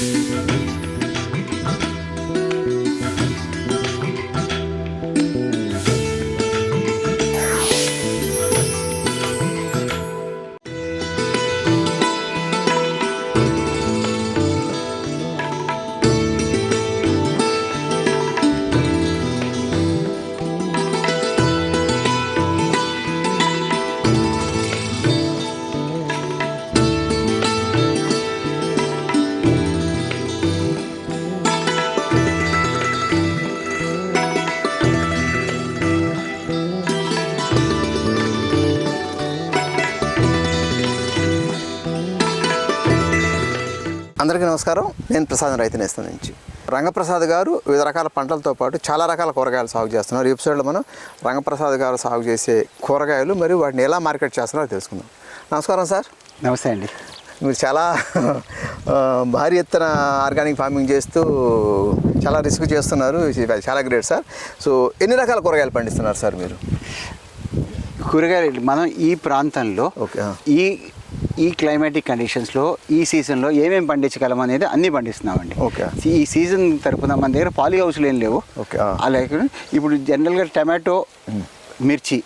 అందరికీ నమస్కారం. నేను ప్రసాద్ రైతు నేస్తం నుంచి. రంగప్రసాద్ గారు వివిధ రకాల పంటలతో పాటు చాలా రకాల కూరగాయలు సాగు చేస్తున్నారు. ఈ ఎపిసోడ్లో మనం రంగప్రసాద్ గారు సాగు చేసే కూరగాయలు మరియు వాటిని ఎలా మార్కెట్ చేస్తున్నారో తెలుసుకుందాం. నమస్కారం సార్. నమస్తే అండి. మీరు చాలా భారీ ఎత్తున ఆర్గానిక్ ఫార్మింగ్ చేస్తూ చాలా రిస్క్ చేస్తున్నారు. చాలా గ్రేట్ సార్. సో ఎన్ని రకాల కూరగాయలు పండిస్తున్నారు సార్ మీరు? కూరగాయలు మనం ఈ ప్రాంతంలో. ఈ ఈ క్లైమాటిక్ కండిషన్స్లో ఈ సీజన్లో ఏమేమి పండించగలం అనేది అన్నీ పండిస్తున్నామండి. ఓకే. ఈ సీజన్ తరపున మన దగ్గర పాలి హౌస్లు ఏం లేవు. ఓకే. అలాగే ఇప్పుడు జనరల్గా టమాటో మిర్చి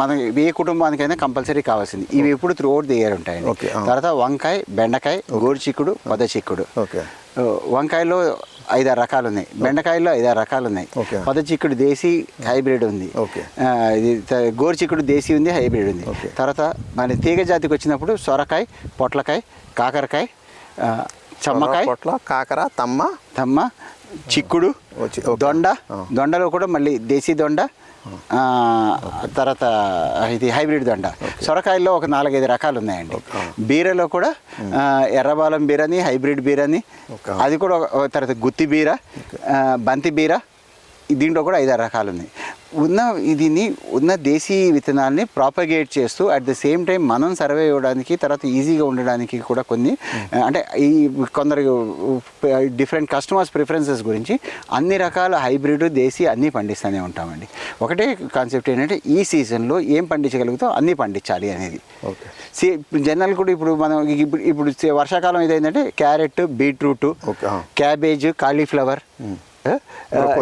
మన ఏ కుటుంబానికైనా కంపల్సరీ కావాల్సింది. ఇవి ఎప్పుడు త్రూ అవుట్ ది ఇయర్ ఉంటాయండి. తర్వాత వంకాయ బెండకాయ గోరు చిక్కుడు పొద చిక్కుడు వంకాయలో ఐదారు రకాలు ఉన్నాయి బెండకాయలో ఐదారు రకాలు ఉన్నాయి. పొద చిక్కుడు దేశీ హైబ్రిడ్ ఉంది ఇది గోరు చిక్కుడు దేశీ ఉంది హైబ్రిడ్ ఉంది. తర్వాత మన తీగ జాతికి వచ్చినప్పుడు సొరకాయ పొట్లకాయ కాకరకాయ చమ్మకాయ పొట్ల కాకర తమ్మ తమ్మ చిక్కుడు. దొండ. దొండలో కూడా మళ్ళీ దేశీ దొండ తర్వాత ఇది హైబ్రిడ్ దొండ. సొరకాయల్లో ఒక నాలుగైదు రకాలు ఉన్నాయండి బీరలో కూడా ఎర్రబాలం బీరని హైబ్రిడ్ బీరని. అది కూడా తర్వాత గుత్తి బీర బంతి బీర దీంట్లో కూడా ఐదారు రకాలు ఉన్నాయి ఉన్న దీన్ని ఉన్న దేశీ విత్తనాల్ని ప్రాపగేట్ చేస్తూ అట్ ద సేమ్ టైం మనం సర్వే ఇవ్వడానికి తర్వాత ఈజీగా ఉండడానికి కూడా కొన్ని ఆ, అంటే ఈ కొందరు డిఫరెంట్ కస్టమర్స్ ప్రిఫరెన్సెస్ గురించి అన్ని రకాల హైబ్రిడ్ దేశీ అన్నీ పండిస్తూనే ఉంటామండి ఒకటే కాన్సెప్ట్ ఏంటంటే ఈ సీజన్లో ఏం పండించగలుగుతాం అన్నీ పండించాలి అనేది ఓకే సి జనరల్ కూడా ఇప్పుడు మనం ఇప్పుడు ఇప్పుడు వర్షాకాలం ఇదేంటంటే carrot beetroot. Cabbage cauliflower broccoli.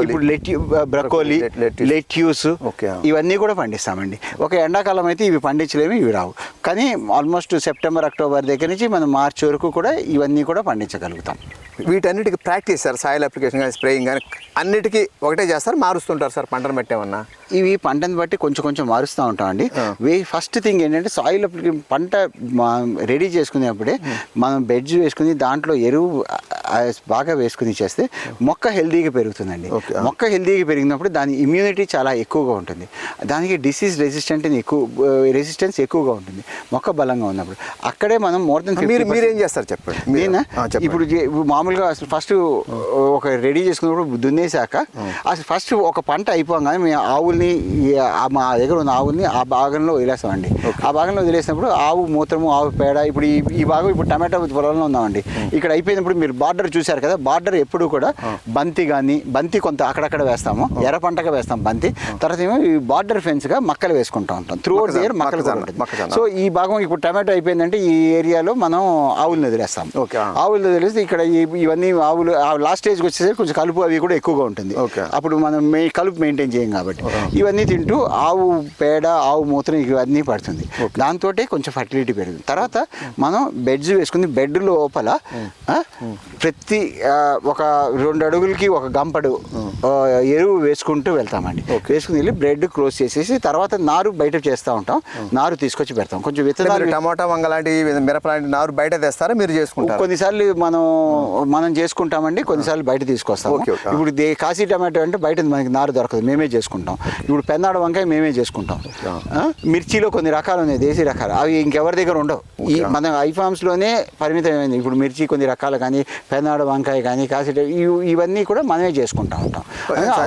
ఇప్పుడు లెట్యూ బ్రకోలీ లెట్- లెట్యూస్. ఇవన్నీ కూడా పండిస్తామండి. ఒక ఎండాకాలం అయితే ఇవి పండించలేము ఇవి రావు. కానీ ఆల్మోస్ట్ సెప్టెంబర్ అక్టోబర్ దగ్గర నుంచి మనం మార్చి వరకు కూడా ఇవన్నీ కూడా పండించగలుగుతాం. వీటన్నిటికి ప్రాక్టీస్ సార్ సాయిల్ అప్లికేషన్ కానీ స్ప్రేయింగ్ కానీ అన్నిటికీ ఒకటే చేస్తారు మారుస్తుంటారు సార్ పంటను పెట్టేమన్నా ఇవి పంటను బట్టి కొంచెం కొంచెం మారుస్తూ ఉంటామండి. వే ఫస్ట్ థింగ్ ఏంటంటే సాయిల్ పంట రెడీ చేసుకునేప్పుడే మనం బెడ్స్ వేసుకుని దాంట్లో ఎరువు బాగా వేసుకుని చేస్తే మొక్క హెల్దీగా పెరుగుతుందండి. మొక్క హెల్దీగా పెరిగినప్పుడు దాని ఇమ్యూనిటీ చాలా ఎక్కువగా ఉంటుంది. దానికి డిసీజ్ రెసిస్టెంట్ ఎక్కువ రెసిస్టెన్స్ ఎక్కువగా ఉంటుంది మొక్క బలంగా ఉన్నప్పుడు. అక్కడే మనం మోర్ దెన్ మీరు మీరేం చేస్తారు చెప్పండి? నేనా. ఇప్పుడు ఇప్పుడు మామూలుగా అసలు ఫస్ట్ ఒక రెడీ చేసుకున్నప్పుడు దున్నేశాక అసలు ఫస్ట్ ఒక పంట అయిపోగానే మేము ఆవుల్ని మా దగ్గర ఉన్న ఆవుల్ని ఆ భాగంలో వదిలేస్తామండి. ఆ భాగంలో వదిలేసినప్పుడు ఆవు మూత్రము ఆవు పేడ ఇప్పుడు ఈ భాగం ఇప్పుడు టమాటో పొలంలో ఉన్నామండి. ఇక్కడ అయిపోయినప్పుడు మీరు బార్డర్ చూశారు కదా బార్డర్ ఎప్పుడు కూడా బంతి కానీ బంతి కొంత అక్కడక్కడ వేస్తాము ఎర్ర పంటగా వేస్తాం బంతి. తర్వాత ఏమో ఈ బార్డర్ ఫెన్స్గా మక్కలు వేసుకుంటా ఉంటాం. త్రూ అవుట్ ఇయర్ మక్కలు. సో ఈ భాగం ఇప్పుడు టమాటో అయిపోయిందంటే ఈ ఏరియాలో మనం ఆవుల్ని వదిలేస్తాం. ఆవులు తెలిస్తే ఇక్కడ ఈ- ఇవన్నీ ఆవులు లాస్ట్ స్టేజ్కి వచ్చేసరికి కొంచెం కలుపు అవి కూడా ఎక్కువగా ఉంటుంది. ఓకే. అప్పుడు మనం మే కలుపు మెయింటైన్ చేయం కాబట్టి. ఇవన్నీ తింటూ ఆవు పేడ ఆవు మూత్రం ఇవన్నీ పడుతుంది. దాంతో కొంచెం ఫర్టిలిటీ పెరుగుతుంది. తర్వాత మనం బెడ్స్ వేసుకుని బెడ్ లోపల ఆ, ప్రతి ఒక రెండు అడుగులకి ఒక గంపడు ఆ, ఎరువు వేసుకుంటూ వెళ్తామండి. వేసుకుని వెళ్ళి బ్రెడ్ క్లోజ్ చేసేసి తర్వాత నారు బయట చేస్తూ ఉంటాం. నారు తీసుకొచ్చి పెడతాం. కొంచెం విత్తనాలు టమాటా వంగ లాంటి మిరప లాంటి నారు బయట తెస్తారా? మీరు చేసుకుంటారు? కొన్నిసార్లు మనం మనం చేసుకుంటామండి కొన్నిసార్లు బయట తీసుకొస్తాం. ఇప్పుడు కాశీ టమాటో అంటే బయట మనకి నారు దొరకదు మేమే చేసుకుంటాం. ఇప్పుడు పెన్నాడ వంకాయ మేమే చేసుకుంటాం? మిర్చిలో కొన్ని రకాలు ఉన్నాయి దేశీ రకాలు. అవి ఇంకెవరి దగ్గర ఉండవు. ఈ మన ఐఫామ్స్లోనే పరిమితమైంది. ఇప్పుడు మిర్చి కొన్ని రకాలు కానీ పెన్నాడ వంకాయ కానీ కాశీ ఇవన్నీ కూడా మనమే చేసుకుంటా ఉంటాం.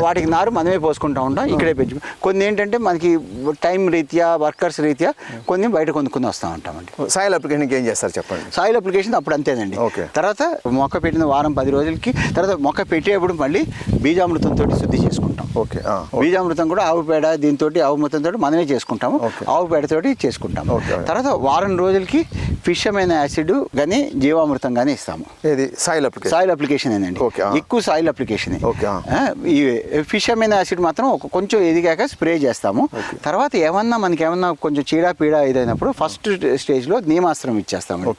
వాటికి నారు మనమే పోసుకుంటా ఉంటాం ఇక్కడే పెంచు కొన్ని ఏంటంటే మనకి టైం రీత్యా వర్కర్స్ రీత్యా కొన్ని బయట కొనుక్కుని వస్తూ ఉంటామండి. సాయిల్ అప్లికేషన్కి ఏం చేస్తారు చెప్పండి? సాయిల్ అప్లికేషన్ అప్పుడు అంతేనండి. ఓకే. తర్వాత మొక్క పెట్టిన వారం పది రోజులకి తర్వాత మొక్క పెట్టేప్పుడు మళ్ళీ బీజామృతంతో శుద్ధి చేసుకుంటాం. ఓకే బీజామృతం కూడా ఆవు పేడ దీంతో ఆవు మూతంతో మనమే చేసుకుంటాము. ఆవు పేడతోటి చేసుకుంటాము. తర్వాత వారం రోజులకి ఫిష్ అమైన యాసిడ్ కానీ జీవామృతం కానీ ఇస్తాము. సాయిల్ అప్లికేషన్ సాయిల్ అప్లికేషన్ ఏంటండి. ఎక్కువ సాయిల్ అప్లికేషన్. ఈ ఫిష్ అమైన యాసిడ్ మాత్రం ఒక కొంచెం ఎదిగాక స్ప్రే చేస్తాము. తర్వాత ఏమన్నా మనకి ఏమన్నా కొంచెం చీడ పీడ ఇదైనప్పుడు ఫస్ట్ స్టేజ్లో నియమాస్త్రం ఇచ్చేస్తాము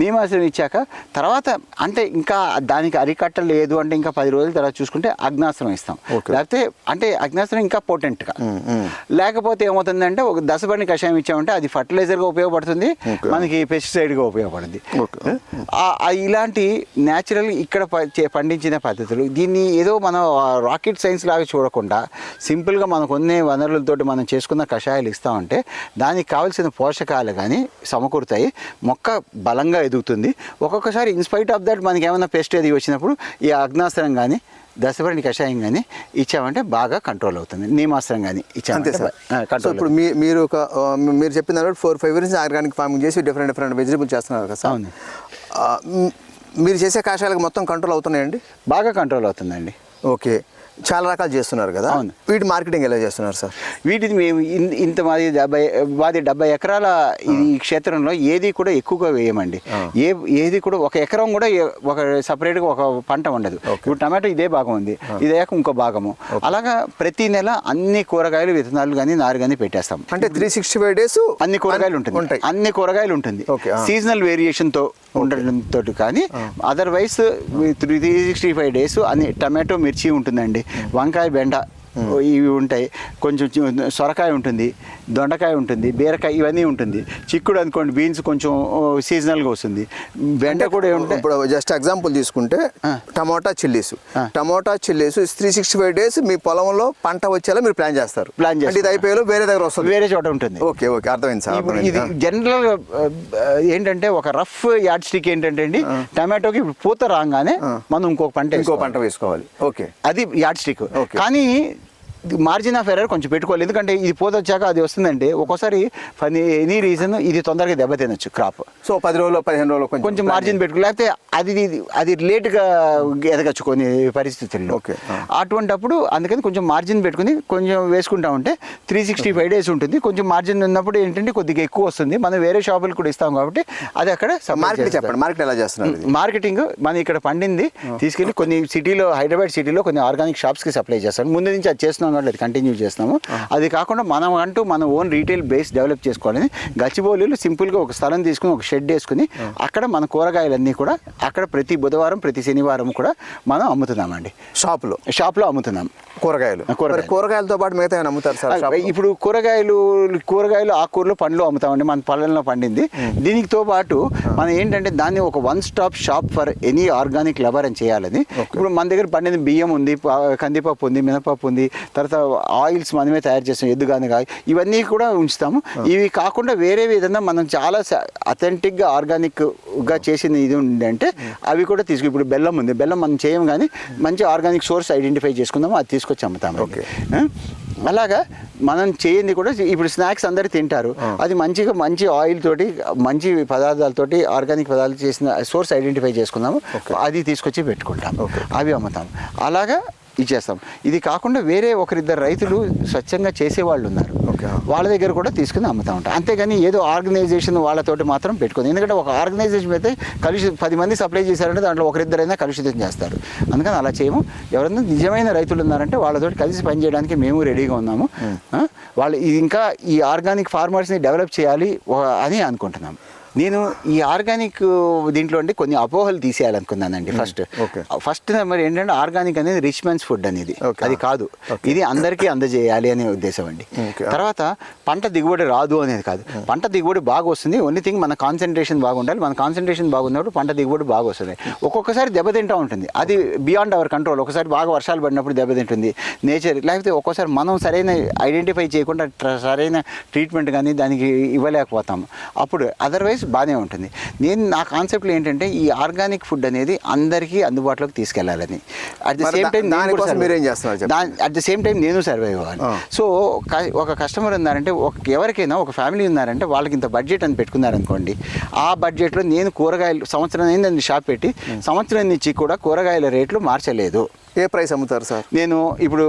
నియమాస్త్రం ఇచ్చాక తర్వాత అంటే ఇంకా దానికి అరికట్ట లేదు అంటే ఇంకా పది రోజుల తర్వాత చూసుకుంటే అగ్నాస్త్రం ఇస్తాం. లేకపోతే అంటే అగ్నాస్త్రం ఇంకా పోటెంట్గా. లేకపోతే ఏమవుతుందంటే ఒక దశబండి కషాయం ఇచ్చామంటే అది ఫర్టిలైజర్గా ఉపయోగపడుతుంది. మనకి పెస్టిసైడ్గా ఉపయోగపడుతుంది ఇలాంటి న్యాచురల్ ఇక్కడ పండించిన పద్ధతులు దీన్ని ఏదో మనం రాకెట్ సైన్స్ లాగా చూడకుండా సింపుల్గా మనకు కొన్ని వనరులతోటి మనం చేసుకున్న కషాయాలు ఇస్తామంటే దానికి కావాల్సిన పోషకాలు కానీ సమకూరుతాయి మొక్క బలంగా ఎదుగుతుంది. ఒక్కొక్కసారి ఇన్స్పైట్ ఆఫ్ దట్ మనకి ఏమైనా పెస్ట్ అది వచ్చినప్పుడు ఈ అగ్నాస్త్రం కానీ దశభరణి కషాయం కానీ ఇచ్చామంటే బాగా కంట్రోల్ అవుతుంది. నీమాస్త్రం కానీ అంతే ఇచ్చామంటే సో కంట్రోల్ ఇప్పుడు మీ మీరు ఒక మీరు చెప్పిన four five years organic farming చేసి డిఫరెంట్ డిఫరెంట్ వెజిటబుల్ చేస్తున్నారు కదా సార్. అవును. మీరు చేసే కాషాయాలకు మొత్తం కంట్రోల్ అవుతున్నాయండి? బాగా కంట్రోల్ అవుతుందండి. ఓకే. చాలా రకాలు చేస్తున్నారు కదా. వీటి మార్కెటింగ్ ఎలా చేస్తున్నారు సార్? వీటిని మేము ఇంత మాది డెబ్బై మాది డెబ్బై ఎకరాల ఈ క్షేత్రంలో ఏది కూడా ఎక్కువగా వేయమండి. ఏ ఏది కూడా ఒక ఎకరం కూడా ఒక సపరేట్గా ఒక పంట ఉండదు. ఇప్పుడు టమాటో ఇదే భాగం ఉంది. ఇదే ఇంకో భాగము. అలాగా ప్రతి నెల అన్ని కూరగాయలు విత్తనాలు కానీ నారు కానీ పెట్టేస్తాం. అంటే త్రీ సిక్స్టీ ఫైవ్ డేస్ అన్ని కూరగాయలు ఉంటుంది. ఉంటాయి. అన్ని కూరగాయలు ఉంటుంది. సీజనల్ వేరియేషన్తో ఉండడంతో కానీ otherwise three sixty five days అన్ని టమాటో మిర్చి ఉంటుందండి. వంకాయ బెండ ఇవి ఉంటాయి. కొంచెం సొరకాయ ఉంటుంది దొండకాయ ఉంటుంది బీరకాయ ఇవన్నీ ఉంటుంది. చిక్కుడు అనుకోండి బీన్స్ కొంచెం సీజనల్గా వస్తుంది. బెండ కూడా ఉంటాయి ఇప్పుడు జస్ట్ ఎగ్జాంపుల్ తీసుకుంటే. Tomato chillies. Tomato chillies three sixty five days మీ పొలంలో పంట వచ్చేలా మీరు ప్లాన్ చేస్తారు. Plan అంటే ఇది. అయిపోయేలో వేరే దగ్గర వస్తుంది. వేరే చోట ఉంటుంది. ఓకే ఓకే అర్థమైంది సార్ ఇది జనరల్ ఏంటంటే ఒక రఫ్ యాడ్ స్టిక్ ఏంటంటే అండి టమాటోకి పూత రాగానే మనం ఇంకొక పంట ఇంకో. పంట వేసుకోవాలి. ఓకే. అది యాడ్ స్టిక్. కానీ మార్జిన్ ఆఫ్ ఎర్రర్ కొంచెం పెట్టుకోవాలి ఎందుకంటే ఇది పోత వచ్చాక అది వస్తుందంటే ఒక్కోసారి ఫనీ ఎనీ రీజన్ ఇది తొందరగా దెబ్బతినొచ్చు క్రాప్ సో పది రోజులు పదిహేను రోజులు కొంచెం మార్జిన్ పెట్టుకో లేకపోతే అది అది లేట్గా ఎదగచ్చు కొన్ని పరిస్థితుల్లో. ఆ. అటువంటప్పుడు అందుకని కొంచెం మార్జిన్ పెట్టుకుని కొంచెం వేసుకుంటా ఉంటే త్రీ సిక్స్టీ ఫైవ్ డేస్ ఉంటుంది కొంచెం మార్జిన్ ఉన్నప్పుడు ఏంటంటే కొద్దిగా ఎక్కువ వస్తుంది మనం వేరే షాపులు కూడా ఇస్తాం కాబట్టి అది అక్కడ మార్కెట్. చెప్పండి మార్కెట్ ఎలా చేస్తున్నారు? మార్కెటింగ్ మన ఇక్కడ పండింది తీసుకెళ్ళి కొన్ని సిటీలో హైదరాబాద్ సిటీలో కొన్ని ఆర్గానిక్ షాప్స్కి సప్లై చేస్తాం ముందు నుంచి అది చేస్తున్నాం కాబట్టి అది కంటిన్యూ చేస్తున్నాము. అది కాకుండా మనం అంటూ మన ఓన్ రీటైల్ బేస్ డెవలప్ చేసుకోవాలని గచ్చిబౌలిలో సింపుల్గా ఒక స్థలం తీసుకుని ఒక షెడ్ వేసుకుని అక్కడ మన కూరగాయలన్నీ కూడా అక్కడ ప్రతి బుధవారం ప్రతి శనివారం కూడా మనం అమ్ముతున్నామండి. షాపులో? షాప్లో అమ్ముతున్నాం. కూరగాయలు? కూరగాయలతో పాటు మిగతా అమ్ముతారు సార్? ఇప్పుడు కూరగాయలు కూరగాయలు ఆకుకూరలు పండ్లు అమ్ముతామండి. మన పల్లెల్లో పండింది. దీనితో పాటు మనం ఏంటంటే దాన్ని ఒక one stop shop for any organic lover అని చేయాలని. ఇప్పుడు మన దగ్గర పండింది బియ్యం ఉంది కందిపప్పు ఉంది మినపప్పు ఉంది తర్వాత ఆయిల్స్ మనమే తయారు చేస్తాం ఎద్దుగానుగా ఇవన్నీ కూడా ఉంచుతాము. ఇవి కాకుండా వేరే విధంగా మనం చాలా అథెంటిక్గా ఆర్గానిక్గా చేసిన ఇది ఉందంటే అవి కూడా తీసుకు ఇప్పుడు బెల్లం ఉంది. బెల్లం మనం చేయం కానీ మంచి ఆర్గానిక్ సోర్స్ ఐడెంటిఫై చేసుకుందాము అది తీసుకొచ్చి అమ్ముతాము? అలాగా మనం చేయండి కూడా ఇప్పుడు స్నాక్స్ అందరు తింటారు. అది మంచిగా మంచి ఆయిల్ తోటి మంచి పదార్థాలతోటి ఆర్గానిక్ పదార్థాలు చేసిన సోర్స్ ఐడెంటిఫై చేసుకుందాము. అది తీసుకొచ్చి పెట్టుకుంటాం అవి అమ్ముతాం అలాగా ఇచ్చేస్తాం. ఇది కాకుండా వేరే ఒకరిద్దరు రైతులు స్వచ్ఛంగా చేసేవాళ్ళు ఉన్నారు. వాళ్ళ దగ్గర కూడా తీసుకుని అమ్ముతా ఉంటాం. అంతేగాని ఏదో ఆర్గనైజేషన్ వాళ్ళతోటి మాత్రం పెట్టుకుంది. ఎందుకంటే ఒక ఆర్గనైజేషన్ అయితే కలుషి పది మంది సప్లై చేశారంటే దాంట్లో ఒకరిద్దరైనా కలుషితం చేస్తారు. అందుకని అలా చేయము. ఎవరైనా నిజమైన రైతులు ఉన్నారంటే వాళ్ళతోటి కలిసి పనిచేయడానికి మేము రెడీగా ఉన్నాము? వాళ్ళు ఇది ఇంకా ఈ ఆర్గానిక్ ఫార్మర్స్ని డెవలప్ చేయాలి అని అనుకుంటున్నాం నేను ఈ ఆర్గానిక్ దీంట్లో అండి కొన్ని అపోహలు తీసేయాలనుకున్నానండి ఫస్ట్. Okay. ఫస్ట్ నెంబర్ ఏంటంటే ఆర్గానిక్ అనేది రిచ్ మెన్స్ ఫుడ్ అనేది. అది కాదు. ఇది అందరికీ అందజేయాలి అనే ఉద్దేశం అండి. తర్వాత పంట దిగుబడి రాదు అనేది కాదు. పంట దిగుబడి బాగా వస్తుంది. ఓన్లీ థింగ్ మన కాన్సన్ట్రేషన్ బాగుండాలి. మన కాన్సన్ట్రేషన్ బాగున్నప్పుడు పంట దిగుబడి బాగా వస్తుంది. ఒక్కొక్కసారి దెబ్బతింటా ఉంటుంది. అది బియాండ్ అవర్ కంట్రోల్ ఒకసారి బాగా వర్షాలు పడినప్పుడు దెబ్బతింటుంది. నేచర్ లేకపోతే ఒక్కోసారి మనం సరైన ఐడెంటిఫై చేయకుండా సరైన ట్రీట్మెంట్ కానీ దానికి ఇవ్వలేకపోతాము అప్పుడు అదర్వైజ్ బాగానే ఉంటుంది. నేను నా కాన్సెప్ట్లో ఏంటంటే ఈ ఆర్గానిక్ ఫుడ్ అనేది అందరికీ అందుబాటులోకి తీసుకెళ్ళాలని. అట్ ది సేమ్ టైం దానికోసం మీరేం చేస్తున్నారు. అట్ ది సేమ్ టైం నేను సర్వైవ్ అవ్వాలి. సో ఒక కస్టమర్ ఉన్నారంటే ఒక ఎవరికైనా ఒక ఫ్యామిలీ ఉన్నారంటే వాళ్ళకి ఇంత బడ్జెట్ అని పెట్టుకున్నారనుకోండి ఆ బడ్జెట్లో నేను కూరగాయలు సంవత్సరం అయింది షాప్ పెట్టి సంవత్సరం నుంచి కూడా కూరగాయల రేట్లు మార్చలేదు. ఏ ప్రైస్ అమ్ముతారు సార్? నేను ఇప్పుడు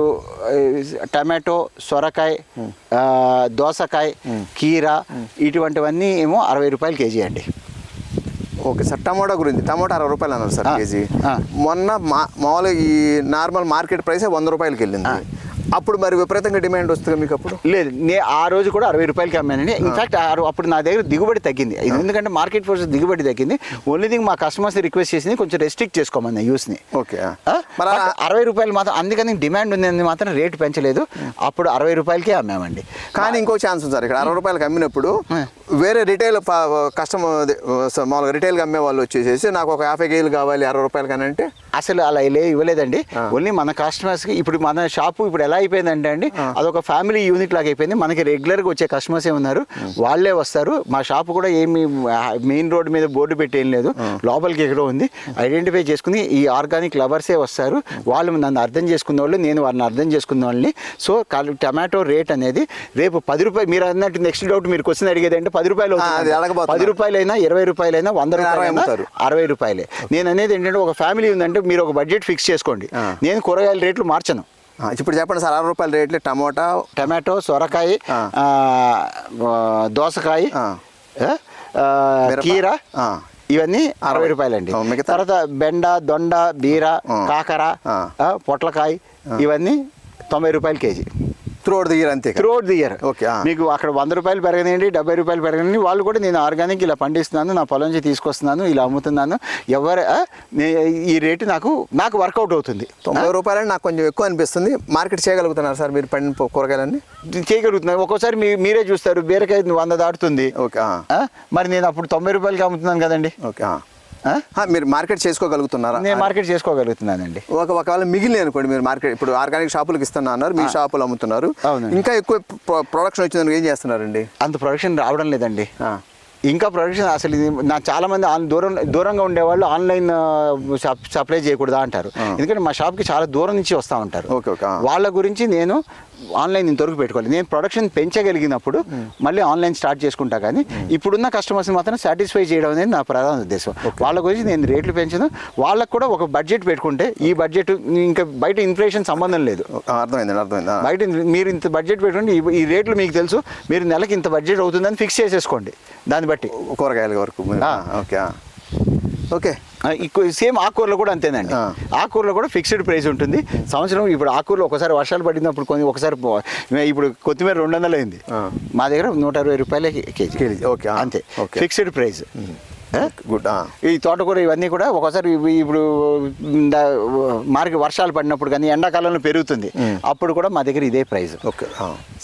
టమాటో సొరకాయ దోసకాయ కీర ఇటువంటివన్నీ ఏమో అరవై రూపాయలు కేజీ అండి. ఓకే సార్ టమాటా గురించి టమాటా అరవై రూపాయలు అన్నారు సార్ కేజీ. మొన్న మా మామూలుగా ఈ నార్మల్ మార్కెట్ ప్రైస్ వంద రూపాయలకి వెళ్ళింది. అప్పుడు మరి విపరీతంగా డిమాండ్ వస్తుంది మీకు అప్పుడు? లేదు నే ఆ రోజు కూడా అరవై రూపాయలకి అమ్మానండి. ఇన్ఫాక్ట్ అప్పుడు నా దగ్గర దిగుబడి తగ్గింది. ఎందుకంటే మార్కెట్ ఫోర్స్ దిగుబడి తగ్గింది. ఓన్లీ థింగ్ మా కస్టమర్స్ రిక్వెస్ట్ చేసింది కొంచెం రెస్ట్రిక్ట్ చేసుకోమని యూస్ని ఓకే మరి అరవై రూపాయలు మాత్రం అందుకని డిమాండ్ ఉంది మాత్రం రేటు పెంచలేదు. అప్పుడు అరవై రూపాయలకే అమ్మామండి. కానీ ఇంకో ఛాన్స్ ఉంది సార్ ఇక్కడ. అరవై రూపాయలకి అమ్మినప్పుడు వేరే రిటైల్ కస్టమర్ మామూలుగా రిటైల్గా అమ్మే వాళ్ళు వచ్చేసేసి నాకు ఒక యాభై కేజీలు కావాలి అరవై రూపాయలకి అని అంటే అసలు అలా ఇవ్వలేదండి. ఓన్లీ మన కస్టమర్స్కి ఇప్పుడు మన షాపు ఇప్పుడు ఎలా అయిపోయిందంటే అండి అదొక ఫ్యామిలీ యూనిట్ లాగా అయిపోయింది. మనకి రెగ్యులర్గా వచ్చే కస్టమర్స్ ఉన్నారు. వాళ్ళే వస్తారు. మా షాపు కూడా ఏమి మెయిన్ రోడ్ మీద బోర్డు పెట్టి లేదు. లోపలికి ఎక్కడో ఉంది. ఐడెంటిఫై చేసుకుని ఈ ఆర్గానిక్ లవర్సే వస్తారు. వాళ్ళు నన్ను అర్థం చేసుకున్న వాళ్ళు నేను వారిని అర్థం చేసుకున్న వాళ్ళని. సో టమాటో రేట్ అనేది రేపు పది రూపాయలు మీరు అన్నట్టు నెక్స్ట్ డౌట్ మీరు క్వశ్చన్ అడిగేది అంటే పది రూపాయలు. పది రూపాయలైనా ఇరవై రూపాయలైనా వంద అమ్ముతారు. అరవై రూపాయలే. నేను అనేది ఏంటంటే ఒక ఫ్యామిలీ ఉందంటే మీరు ఒక బడ్జెట్ ఫిక్స్ చేసుకోండి. నేను కూరగాయల రేట్లు మార్చను ఇప్పుడు చెప్పండి సార్ అరవై రూపాయల రేట్లు టమోటా టమాటో సొరకాయ దోసకాయ. కీర. ఇవన్నీ అరవై రూపాయలండి? తర్వాత బెండ దొండ బీర. కాకర పొట్లకాయ ఇవన్నీ తొంభై రూపాయలు కేజీ త్రోడ్ దిగిర అంతే కదా. Throughout the year okay. మీకు అక్కడ వంద రూపాయలు పెరగనివ్వండి డెబ్బై రూపాయలు పెరగనివ్వండి వాళ్ళు కూడా నేను ఆర్గానిక్ ఇలా పండిస్తున్నాను నా పొలం నుంచి తీసుకొస్తున్నాను ఇలా అమ్ముతున్నాను. ఎవరు ఈ రేటు నాకు నాకు వర్కౌట్ అవుతుంది. తొంభై రూపాయలని నాకు కొంచెం ఎక్కువ అనిపిస్తుంది. మార్కెట్ చేయగలుగుతున్నారు సార్ మీరు పండిన కూరగాయలన్నీ? చేయగలుగుతున్నాను. ఒక్కోసారి మీ మీరే చూస్తారు బీరకాయ వంద దాటుతుంది. ఓకే? మరి నేను అప్పుడు తొంభై రూపాయలకి అమ్ముతున్నాను కదండి. ఓకే మీరు మార్కెట్ చేసుకోగలుగుతున్నారా? నేను మార్కెట్ చేసుకోగలుగుతున్నానండి. ఒక ఒకవేళ మిగిలిన అనుకోండి మీరు మార్కెట్ ఇప్పుడు ఆర్గానిక్ షాపులకు ఇస్తున్నా అన్నారు మీ షాపులు అమ్ముతున్నారు. ఇంకా ఎక్కువ ప్రొ- ప్రొడక్షన్ వచ్చిందని ఏం చేస్తున్నారండి? అంత ప్రొడక్షన్ రావడం లేదండి. ఇంకా ప్రొడక్షన్ అసలు ఇది నా చాలా మంది ఆన్ దూరం దూరంగా ఉండేవాళ్ళు ఆన్లైన్ సప్లై చేయకూడదా అంటారు. ఎందుకంటే మా షాప్కి చాలా దూరం నుంచి వస్తూ ఉంటారు. ఓకే, ఓకే, ఆ. వాళ్ళ గురించి నేను ఆన్లైన్ ఇంతవరకు పెట్టుకోవాలి నేను ప్రొడక్షన్ పెంచగలిగినప్పుడు మళ్ళీ ఆన్లైన్ స్టార్ట్ చేసుకుంటా కానీ ఇప్పుడున్న కస్టమర్స్ని మాత్రం సాటిస్ఫై చేయడం అనేది నా ప్రధాన ఉద్దేశం. వాళ్ళ గురించి నేను రేట్లు పెంచను. వాళ్ళకు కూడా ఒక బడ్జెట్ పెట్టుకుంటే ఈ బడ్జెట్ ఇంకా బయట ఇన్ఫ్లేషన్ సంబంధం లేదు. అర్థమైంది అర్థమైంది. బయట మీరు ఇంత బడ్జెట్ పెట్టుకోండి ఈ- రేట్లు మీకు తెలుసు. మీరు నెలకి ఇంత బడ్జెట్ అవుతుందని ఫిక్స్ చేసేసుకోండి. దాన్ని బట్టి కూరగాయల వరకు. ఓకే. ఓకే సేమ్ ఆకూరలో కూడా అంతేనండి. ఆకూరలో కూడా ఫిక్స్డ్ ప్రైస్ ఉంటుంది సంవత్సరం ఇప్పుడు ఆకూరలో ఒకసారి వర్షాలు పడినప్పుడు కొన్ని ఒకసారి ఇప్పుడు కొత్తిమీర రెండు వందలు అయింది. మా దగ్గర నూట అరవై రూపాయలే కేజీ కేజీ, ఓకే. అంతే. Fixed price good. ఈ తోటకూర ఇవన్నీ కూడా ఒకసారి ఇప్పుడు మార్కెట్ వర్షాలు పడినప్పుడు కానీ ఎండాకాలంలో పెరుగుతుంది. అప్పుడు కూడా మా దగ్గర ఇదే ప్రైస్. ఓకే.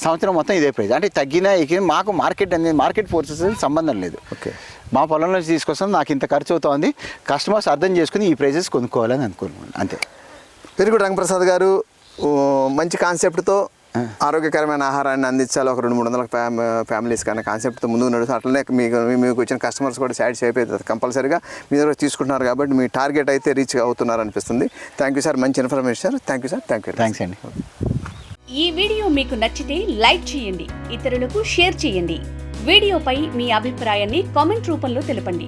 సంవత్సరం మొత్తం ఇదే ప్రైస్. అంటే తగ్గినా ఎక్కినా మాకు మార్కెట్ అనేది మార్కెట్ ఫోర్సెస్ సంబంధం లేదు. ఓకే. మా పొలంలో తీసుకొస్తాం నాకు ఇంత ఖర్చు అవుతోంది. కస్టమర్స్ అర్థం చేసుకుని ఈ ప్రైజెస్ కొనుక్కోవాలని అనుకున్నాను అంతే. వెరీ గుడ్ రంగప్రసాద్ గారు మంచి కాన్సెప్ట్తో ఆరోగ్యకరమైన ఆహారాన్ని అందించాలి. ఒక రెండు మూడు వందల ఫ్యామ్ ఫ్యామిలీస్ కానీ కాన్సెప్ట్తో ముందుకు నడుస్తుంది అట్లనే మీకు మీ- మీకు వచ్చిన కస్టమర్స్ కూడా సాటిస్ఫై అయిపోతుంది కంపల్సరీగా మీ దగ్గర తీసుకుంటున్నారు కాబట్టి మీ టార్గెట్ అయితే రీచ్ అవుతున్నారు అనిపిస్తుంది థ్యాంక్ యూ సార్. మంచి information sir. Thank you sir. Thank you thanks అండి. ఈ వీడియో మీకు నచ్చితే లైక్ చేయండి. ఇతరులకు షేర్ చేయండి. వీడియోపై మీ అభిప్రాయాన్ని కామెంట్ రూపంలో తెలపండి.